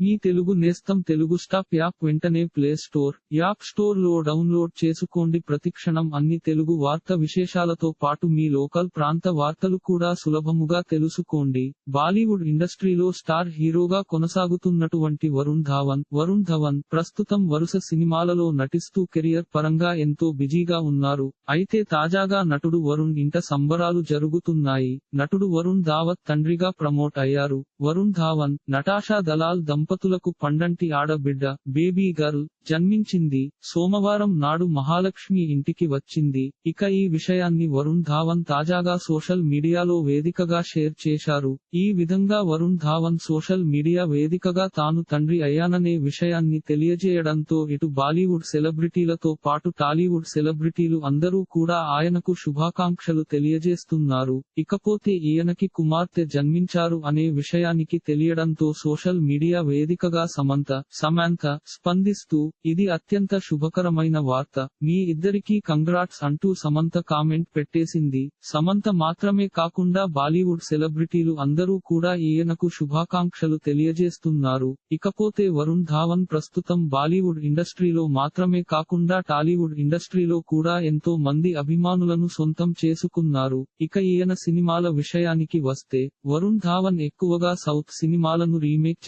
మీ తెలుగు నేస్తం Telugu stop app వెంటనే play store app స్టోర్లో డౌన్లోడ్ చేసుకోండి. ప్రతిక్షణం అన్ని తెలుగు వార్త విశేషాలతో పాటు మీ లోకల్ ప్రాంత వార్తలు కూడా సులభముగా తెలుసుకోండి. బాలీవుడ్ ఇండస్ట్రీలో స్టార్ హీరోగా కొనసాగుతున్నటువంటి వరుణ్ ధావన్ వరుణ్ ధవన్ ప్రస్తుతం వరుస సినిమాలలో నటిస్తూ కెరియర్ పరంగా ఎంతో బిజీగా ఉన్నారు. అయితే తాజాగా నటుడు వరుణ్ ఇంట సంబరాలు జరుగుతున్నాయి. నటుడు వరుణ్ ధావత్ తండ్రిగా ప్రమోట్ అయ్యారు. వరుణ్ ధావన్ నటాషా దలాల్ దంపతులకు పండంటి ఆడబిడ్డ బేబీ గర్ల్ జన్మించింది. సోమవారం నాడు మహాలక్ష్మి ఇంటికి వచ్చింది. ఇక ఈ విషయాన్ని వరుణ్ ధావన్ తాజాగా సోషల్ మీడియాలో వేదికగా షేర్ చేశారు. ఈ విధంగా వరుణ్ ధావన్ సోషల్ మీడియా వేదికగా తాను తండ్రి అయ్యాననే విషయాన్ని తెలియజేయడంతో ఇటు బాలీవుడ్ సెలబ్రిటీలతో పాటు టాలీవుడ్ సెలబ్రిటీలు అందరూ కూడా ఆయనకు శుభాకాంక్షలు తెలియజేస్తున్నారు. ఇకపోతే ఈయనకి కుమార్తె జన్మించారు అనే విషయానికి తెలియడంతో సోషల్ మీడియా వేదికగా సమంత సమాంత స్పందిస్తూ ఇది అత్యంత శుభకరమైన వార్త. మీ ఇద్దరికీ కంగ్రాట్స్ అంటూ సమంత కామెంట్ పెట్టేసింది. సమంత మాత్రమే కాకుండా బాలీవుడ్ సెలబ్రిటీలు అందరూ కూడా ఈయనకు శుభాకాంక్షలు తెలియజేస్తున్నారు. ఇకపోతే వరుణ్ ధావన్ ప్రస్తుతం బాలీవుడ్ ఇండస్ట్రీలో మాత్రమే కాకుండా టాలీవుడ్ ఇండస్ట్రీలో కూడా ఎంతో మంది అభిమానులను సొంతం చేసుకున్నారు. ఇక ఈయన సినిమాల విషయానికి వస్తే వరుణ్ ధావన్ ఎక్కువగా సౌత్ సినిమాలను రీమేక్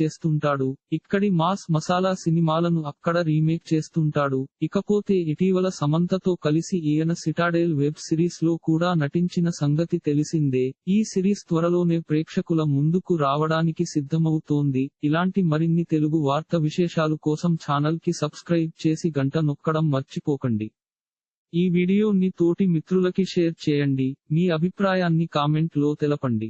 చేస్తుంటాడు ఇక్కడి మాస్ మసాలా సినిమాలను అక్కడ రీమేక్ చేస్తుంటాడు. ఇకపోతే ఇటీవల సమంతతో కలిసి ఈయన సిటాడేల్ వెబ్ సిరీస్లో కూడా నటించిన సంగతి తెలిసిందే. ఈ సిరీస్ త్వరలోనే ప్రేక్షకుల ముందుకు రావడానికి సిద్ధమవుతోంది. ఇలాంటి మరిన్ని తెలుగు వార్త విశేషాలు కోసం ఛానల్కి సబ్స్క్రైబ్ చేసి గంట నొక్కడం మర్చిపోకండి. ఈ వీడియోని తోటి మిత్రులకి షేర్ చేయండి. మీ అభిప్రాయాన్ని కామెంట్లో తెలపండి.